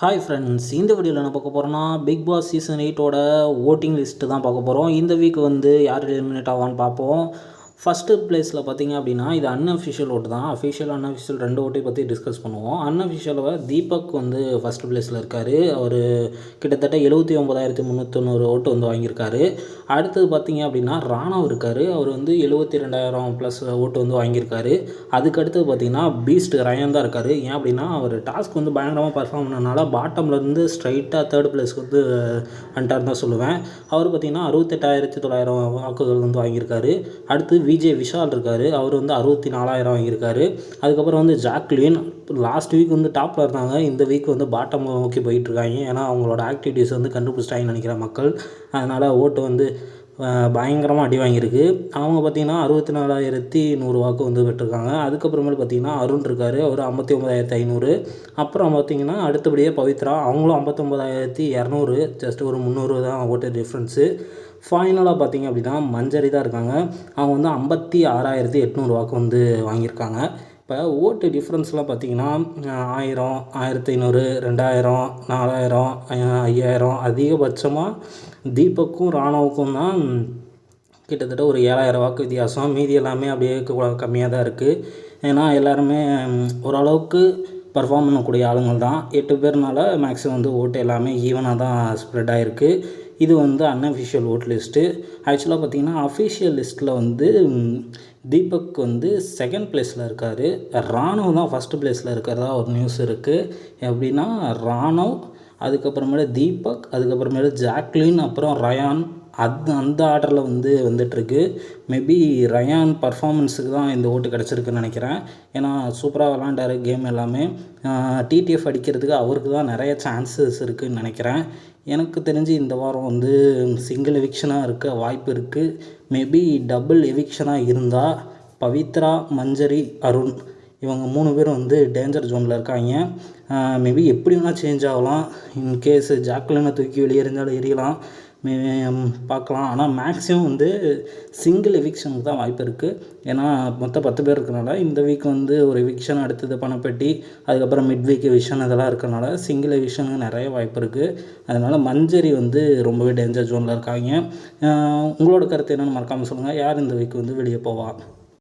Hi friends இந்த வீடியோவில் என்ன பார்க்க போகிறோன்னா பிக் பாஸ் சீசன் எயிட்டோட ஓட்டிங் லிஸ்ட்டு தான் பார்க்க போகிறோம் இந்த வீக் வந்து யார் எலிமினேட் ஆவான்னு பார்ப்போம். ஃபஸ்ட்டு பிளேஸில் பார்த்தீங்க அப்படின்னா இது அன்அஃபிஷியல் ஓட்டு தான். அஃபிஷியல் அன்அஃபிஷியல் ரெண்டு ஓட்டையும் பற்றி டிஸ்கஸ் பண்ணுவோம். அன்அஃபிஷியலாக தீபக் வந்து ஃபஸ்ட் பிளேஸில் இருக்கார். அவர் கிட்டத்தட்ட எழுபத்தி ஒம்பதாயிரத்தி முந்நூற்றொண்ணூறு ஓட்டு வந்து வாங்கியிருக்காரு. அடுத்தது பார்த்தீங்க அப்படின்னா ராணவ் இருக்கார். அவர் வந்து எழுபத்தி ரெண்டாயிரம் ப்ளஸ் ஓட்டு வந்து வாங்கியிருக்காரு. அதுக்கு அடுத்தது பார்த்தீங்கன்னா பீஸ்ட் ரயன் தான் இருக்கார். ஏன் அப்படின்னா அவர் டாஸ்க் வந்து பயங்கரமாக பர்ஃபார்ம் பண்ணனால பாட்டம்லேருந்து ஸ்ட்ரைட்டாக தேர்ட் பிளேஸ்க்கு வந்து வந்துட்டார் தான் சொல்லுவேன். அவர் பார்த்தீங்கன்னா அறுபத்தெட்டாயிரத்தி தொள்ளாயிரம் வாக்குகள் வந்து வாங்கியிருக்காரு. அடுத்து விஜே விஷால் இருக்கார். அவர் வந்து அறுபத்தி நாலாயிரம் வாங்கியிருக்காரு. அதுக்கப்புறம் வந்து ஜாக்லின் லாஸ்ட் வீக் வந்து டாப்பில் இருந்தாங்க. இந்த வீக் வந்து பாட்டம் நோக்கி போயிட்டுருக்காங்க ஏன்னா அவங்களோட ஆக்டிவிட்டீஸ் வந்து கண்டுபிடிச்சிட்டாங்கன்னு நினைக்கிற மக்கள். அதனால் ஓட்டு வந்து பயங்கரமாக அடி வாங்கியிருக்கு. அவங்க பார்த்திங்கன்னா அறுபத்தி நாலாயிரத்தி நூறு வாக்கு வந்து பெற்றிருக்காங்க. அதுக்கப்புறமேல் பார்த்திங்கன்னா அருண் இருக்கார். அவர் ஐம்பத்தி ஒம்பதாயிரத்தி ஐநூறு. அப்புறம் பார்த்திங்கன்னா அடுத்தபடியே பவித்ரா. அவங்களும் ஐம்பத்தொம்பதாயிரத்தி இரநூறு. ஜஸ்ட் ஒரு முந்நூறு தான் ஓட்டு டிஃப்ரென்ஸு ஃபைனலாக பார்த்திங்க அப்படின்னா மஞ்சரி தான் இருக்காங்க. அவங்க வந்து ஐம்பத்தி ஆறாயிரத்தி எட்நூறு வாக்கு வந்து வாங்கியிருக்காங்க. இப்போ ஓட்டு டிஃப்ரென்ஸ்லாம் பார்த்திங்கன்னா ஆயிரம் ஆயிரத்தி ஐநூறு ரெண்டாயிரம் நாலாயிரம் ஐயாயிரம் அதிகபட்சமாக தீபக்கும் ராணுவுக்கும் தான் கிட்டத்தட்ட ஒரு ஏழாயிரம் வாக்கு வித்தியாசம். மீதி எல்லாமே அப்படியே கம்மியாக தான் இருக்குது ஏன்னா எல்லாருமே ஓரளவுக்கு பர்ஃபார்ம் பண்ணக்கூடிய ஆளுங்கள் தான் எட்டு பேர்னால மேக்ஸிமம் வந்து ஓட்டு எல்லாமே ஈவனாக தான் ஸ்ப்ரெட் ஆகிருக்கு இது வந்து அன்அஃபிஷியல் ஓட் லிஸ்ட்டு ஆக்சுவலாக பார்த்திங்கன்னா அஃபிஷியல் லிஸ்ட்டில் வந்து தீபக் வந்து செகண்ட் ப்ளேஸில் இருக்கார். ராணுவ தான் ஃபஸ்ட்டு ப்ளேஸில் இருக்கிறதா ஒரு நியூஸ் இருக்குது எப்படின்னா ராணுவ் அதுக்கப்புறமேல தீபக் அதுக்கப்புறமேல ஜாக்லின் அப்புறம் ரயான் அது அந்த ஆர்டரில் வந்து வந்துட்டுருக்கு. மேபி ரயான் பர்ஃபாமன்ஸுக்கு தான் இந்த ஓட்டு கிடச்சிருக்குன்னு நினைக்கிறேன். ஏன்னா சூப்பராக விளாண்டாரு கேம் எல்லாமே. டிடிஎஃப் அடிக்கிறதுக்கு அவருக்கு தான் நிறைய சான்சஸ் இருக்குதுன்னு நினைக்கிறேன். எனக்கு தெரிஞ்சு இந்த வாரம் வந்து சிங்கிள் எவிக்ஷனாக இருக்க வாய்ப்பு இருக்குது மேபி டபுள் எவிக்ஷனாக இருந்தால் பவித்ரா மஞ்சரி அருண் இவங்க மூணு பேரும் வந்து டேஞ்சர் ஜோனில் இருக்காங்க. மேபி எப்படி வேணால் சேஞ்ச் ஆகலாம். இன்கேஸ் ஜாக்லினை தூக்கி வெளியே எறிஞ்சாலும் எரியலாம். பார்க்கலாம். ஆனால் மேக்ஸிமம் வந்து சிங்கிள் எவிக்ஷனுக்கு தான் வாய்ப்பு இருக்குது ஏன்னா மொத்தம் பத்து பேர் இருக்கிறனால இந்த வீக் வந்து ஒரு எவிக்ஷன் அடுத்தது பணப்பெட்டி அதுக்கப்புறம் மிட் வீக் எவிக்ஷன் இதெல்லாம் இருக்கிறனால சிங்கிள் எவிக்ஷனுக்கு நிறைய வாய்ப்பு இருக்குது அதனால் மஞ்சரி வந்து ரொம்பவே டேஞ்சர் ஜோனில் இருக்காங்க. உங்களோட கருத்து என்னென்னு மறக்காமல் சொல்லுங்கள் யார் இந்த வீக் வந்து வெளியே போவா?